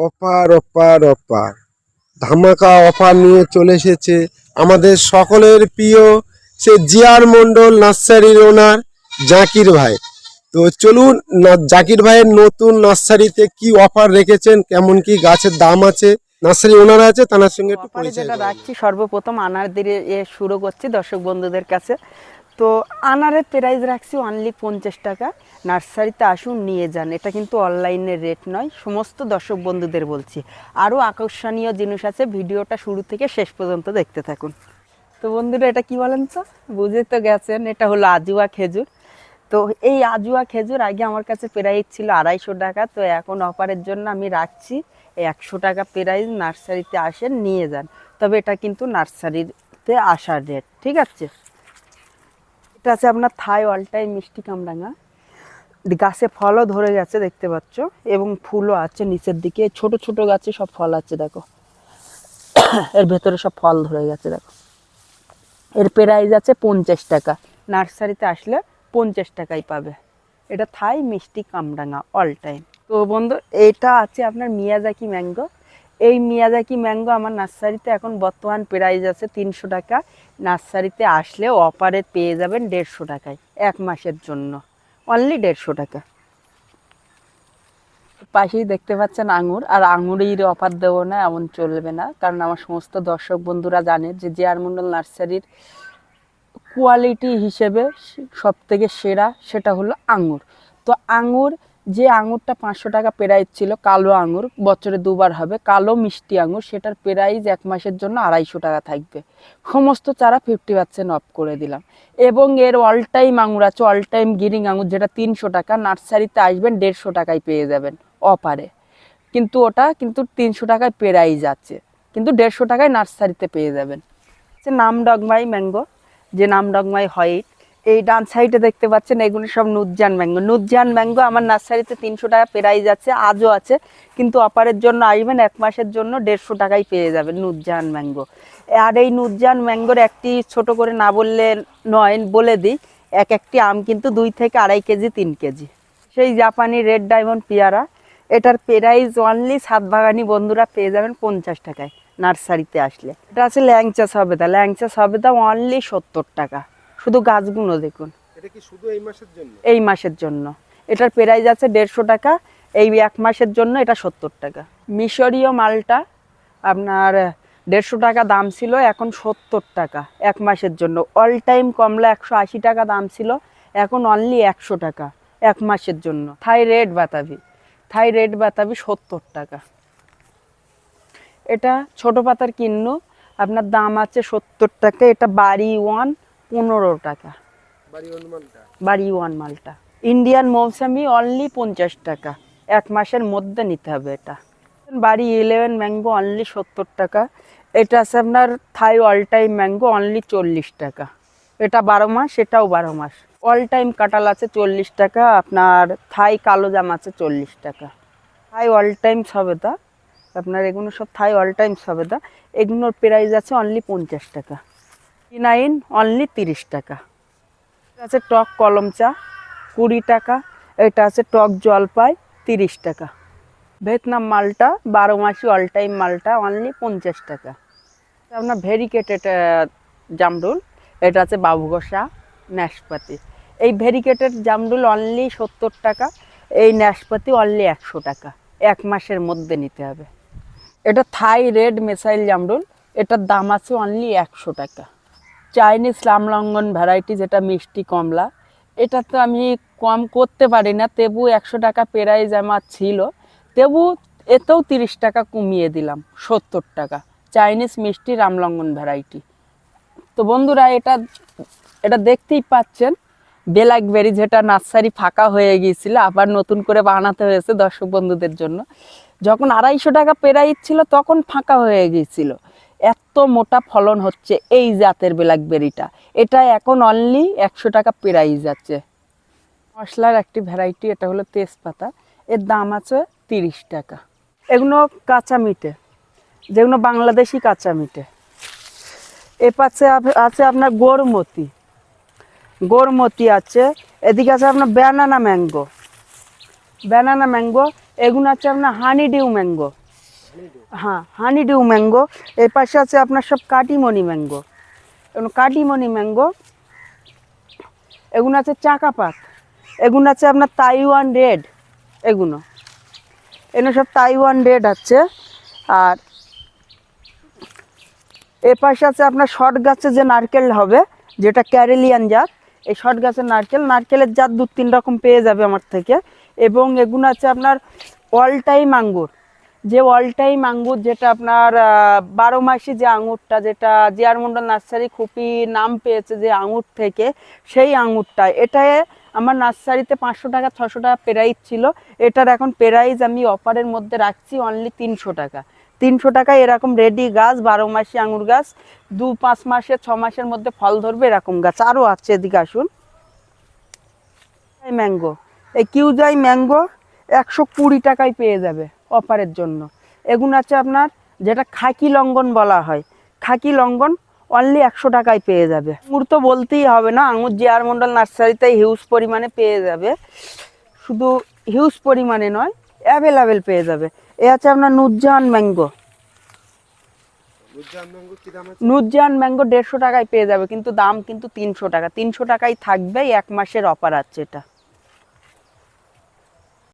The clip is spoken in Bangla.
অপার অপার অপার। ধামাকা অফার নিয়ে চলে এসেছে আমাদের সকলের প্রিয় সে জিয়ার মন্ডল নার্সারির ওনার জাকির ভাই। তো চলুন জাকির ভাইয়ের নতুন নার্সারিতে কি অফার রেখেছেন কেমন কি গাছের দাম আছে নার্সারি ওনার আছে তার সঙ্গে একটু পরিচয় রাখছি সর্বপ্রথম আনার দিয়ে এ শুরু করছি দর্শক বন্ধুদের কাছে। তো আনারের প্রাইস রাখছি অনলি পঞ্চাশ টাকা। নার্সারিতে আসুন, নিয়ে যান। এটা কিন্তু অনলাইনের রেট নয়, সমস্ত দর্শক বন্ধুদের বলছি। আরও আকর্ষণীয় জিনিস আছে, ভিডিওটা শুরু থেকে শেষ পর্যন্ত দেখতে থাকুন। তো বন্ধুরা, এটা কি বলেন তো? বুঝে তো গেছেন, এটা হলো আজুয়া খেজুর। তো এই আজুয়া খেজুর আগে আমার কাছে প্রাইস ছিল আড়াইশো টাকা, তো এখন অফারের জন্য আমি রাখছি একশো টাকা প্রাইস। নার্সারিতে আসেন, নিয়ে যান। তবে এটা কিন্তু নার্সারিতে আসার রেট ঠিক আছে? এটা আছে আপনার থাই অল টাইম মিষ্টি কামরাঙা। গাছে ফলও ধরে গেছে, দেখতে পাচ্ছ। এবং ফুলও আছে নিচের দিকে। ছোট ছোট গাছে সব ফল আছে, দেখো। এর ভেতরে সব ফল ধরে গেছে, দেখো। এর প্রাইস আছে পঞ্চাশ টাকা। নার্সারিতে আসলে পঞ্চাশ টাকাই পাবে। এটা থাই মিষ্টি কামরাঙা অল টাইম তো বন্ধু, এটা আছে আপনার মিয়াজাকি ম্যাঙ্গো। এই মিয়াজাকি ম্যাঙ্গো আমার নার্সারিতে এখন বর্তমান প্রাইস আছে তিনশো টাকা। নার্সারিতে আসলে অফারে পেয়ে যাবেন দেড়শো টাকায় এক মাসের জন্য। অনলি দেড়শো টাকা। পাশেই দেখতে পাচ্ছেন আঙুর, আর আঙুরের অফার দেবো না এমন চলবে না, কারণ আমার সমস্ত দর্শক বন্ধুরা জানে যে জে আর মন্ডল নার্সারির কোয়ালিটি হিসেবে সব থেকে সেরা সেটা হলো আঙুর। তো আঙুর যে আঙুরটা পাঁচশো টাকা প্রাইস ছিল, কালো আঙুর, বছরে দুবার হবে, কালো মিষ্টি আঙুর, সেটার প্রাইস এক মাসের জন্য আড়াইশো টাকা থাকবে। সমস্ত চারা ফিফটি পার্সেন্ট অফ করে দিলাম। এবং এর অল টাইম আঙুর আছে অল টাইম গিরিং আঙুর, যেটা তিনশো টাকা, নার্সারিতে আসবেন, দেড়শো টাকায় পেয়ে যাবেন অফারে কিন্তু ওটা কিন্তু তিনশো টাকায় প্রাইস আছে, কিন্তু দেড়শো টাকায় নার্সারিতে পেয়ে যাবেন। হচ্ছে নাম ডগমাই ম্যাঙ্গো, যে নাম ডগমাই হোয়াইট এই ডান সাইডে দেখতে পাচ্ছেন, এগুলো সব নুজ্জান ম্যাঙ্গো। নুজ্জান ম্যাঙ্গো আমার নার্সারিতে তিনশো টাকা প্রাইস আছে, আজও আছে, কিন্তু অপারের জন্য আসবেন, এক মাসের জন্য দেড়শো টাকায় পেয়ে যাবেন নুজ্জান ম্যাঙ্গো। আর এই নুজ্জান ম্যাঙ্গোর একটি ছোট করে না বললে নয়, বলে দিই, এক একটি আম কিন্তু দুই থেকে আড়াই কেজি, তিন কেজি। সেই জাপানি রেড ডায়মন্ড পেয়ারা, এটার প্রাইস অনলি সাত বাগানি বন্ধুরা পেয়ে যাবেন পঞ্চাশ টাকায় নার্সারিতে আসলে। এটা আছে ল্যাংচা সবেদা ল্যাংচা সবেদা অনলি সত্তর টাকা। শুধু গাছগুলো দেখুন। এটা কি শুধু এই মাসের জন্য? এই মাসের জন্য। এটার প্রাইস আছে দেড়শো টাকা এই এক মাসের জন্য এটা সত্তর টাকা। মিশরীয় মালটা আপনার দেড়শো টাকা দাম ছিল এখন সত্তর টাকা এক মাসের জন্য। অল টাইম কমলা একশো আশি টাকা দাম ছিল এখন অনলি একশো টাকা এক মাসের জন্য। থাই রেড বাতাবি। থাই রেড বাতাবি সত্তর টাকা। এটা ছোট পাতার কিন্নু আপনার দাম আছে সত্তর টাকা এটা বাড়ি ওয়ান পনেরো টাকা। বাড়ি বাড়ি ওয়ান মালটা। ইন্ডিয়ান মৌসামি অনলি পঞ্চাশ টাকা। এক মাসের মধ্যে নিতে হবে এটা। বাড়ি ইলেভেন ম্যাঙ্গো অনলি সত্তর টাকা। এটা আছে আপনার Thai all time mango only চল্লিশ টাকা। এটা বারো মাস এটাও বারো মাস। অল টাইম কাঁঠাল আছে চল্লিশ টাকা আপনার থাই কালো জাম আছে চল্লিশ টাকা। থাই অল টাইম সবেদা আপনার এগুলো সব থাই অল টাইম সবেদা এগুলোর প্রাইস আছে অনলি পঞ্চাশ টাকা। নাইন অনলি তিরিশ টাকা। আছে টক কলম চা, কুড়ি টাকা। এটা আছে টক জলপাই, তিরিশ টাকা। ভিয়েতনাম মালটা, বারো মাসি অল টাইম মালটা অনলি পঞ্চাশ টাকা। আপনার ভেরিকেটেড জামরুল। এটা আছে বাবুগোসা ন্যাশপাতি এই ভেরিকেটেড জামরুল অনলি সত্তর টাকা। এই ন্যাশপাতি অনলি একশো টাকা। এক মাসের মধ্যে নিতে হবে। এটা থাই রেড মেসাইল জামরুল। এটার দাম আছে অনলি একশো টাকা। চাইনিজ লামলঙ্গন ভ্যারাইটি যেটা মিষ্টি কমলা, এটা তো আমি কম করতে পারি না। তেবু একশো টাকা প্রাইজ আমার ছিল। তেবু এতেও তিরিশ টাকা কমিয়ে দিলাম, সত্তর টাকা। চাইনিজ মিষ্টি রামলঙ্গন ভ্যারাইটি তো বন্ধুরা, এটা এটা দেখতেই পাচ্ছেন বেলাকবেরি যেটা নার্সারি ফাঁকা হয়ে গিয়েছিল, আবার নতুন করে বানাতে হয়েছে দর্শক বন্ধুদের জন্য। যখন আড়াইশো টাকা প্রাইস ছিল, তখন ফাঁকা হয়ে গিয়েছিল। এত মোটা ফলন হচ্ছে এই জাতের ব্ল্যাকবেরিটা এটা এখন অনলি একশো টাকা প্রাইস আছে। মশলার একটি ভ্যারাইটি এটা হলো তেজপাতা। এর দাম আছে তিরিশ টাকা। এগুলো কাঁচা মিটে। যেগুলো বাংলাদেশি কাঁচা মিটে। এ আপ- আছে আপনার গোরমতি। গোরমতি আছে। এদিকে আছে আপনার ব্যানানা ম্যাঙ্গো ব্যানানা ম্যাঙ্গো এগুলো আছে আপনার হানি ডিউ ম্যাঙ্গো হ্যাঁ হানি ডিউ ম্যাঙ্গো এই পাশে আছে আপনার সব কাটিমনি ম্যাঙ্গো এগুলো কাটিমনি ম্যাঙ্গো এগুলো আছে চাকাপাত এগুলো আছে আপনার তাইওয়ান রেড এগুলো। এগুলো সব তাইওয়ান রেড আছে, আর এ পাশে আছে আপনার শর্ট গাছে যে নারকেল হবে, যেটা ক্যারেলিয়ান জাত, এই শর্ট গাছের নারকেল, নারকেলের জাত দু তিন রকম পেয়ে যাবে আমার থেকে। এবং এগুলো আছে আপনার অল টাইম আঙ্গুর যে অল টাইম আঙ্গুর যেটা আপনার বারো মাসি যে আঙুরটা যেটা জিয়ার মন্ডল নার্সারি খুবই নাম পেয়েছে যে আঙুর থেকে, সেই আঙুরটা এটা আমার নার্সারিতে পাঁচশো টাকা, ছশো টাকা প্রাইস ছিল। এটার এখন প্রাইস আমি অফারের মধ্যে রাখছি অনলি তিনশো টাকা। তিনশো টাকায় এরকম রেডি গাছ, বারো মাসি আঙুর গাছ, দু পাঁচ মাসে, ছ মাসের মধ্যে ফল ধরবে এরকম গাছ। আরও আছে, এদিকে আসুন। ম্যাঙ্গো এই কিউজাই ম্যাঙ্গো একশো কুড়ি টাকায় পেয়ে যাবে। অফারের জন্য। এগুন আছে আপনার যেটা খাকি লঙ্ঘন বলা হয়। খাকি লঙ্ঘন অনলি একশো টাকায় পেয়ে যাবে। আঙুর তো বলতেই হবে না আঙুর জিয়ার মন্ডল নার্সারিতে হিউজ পরিমাণে পেয়ে যাবে। শুধু হিউজ পরিমাণে নয় অ্যাভেলেবেল পেয়ে যাবে। এ আছে আপনার নুরজাহান ম্যাঙ্গো। নুরজাহান ম্যাঙ্গো দেড়শো টাকায় পেয়ে যাবে কিন্তু দাম কিন্তু তিনশো টাকা। তিনশো টাকায় থাকবে এক মাসের অফার আছে এটা।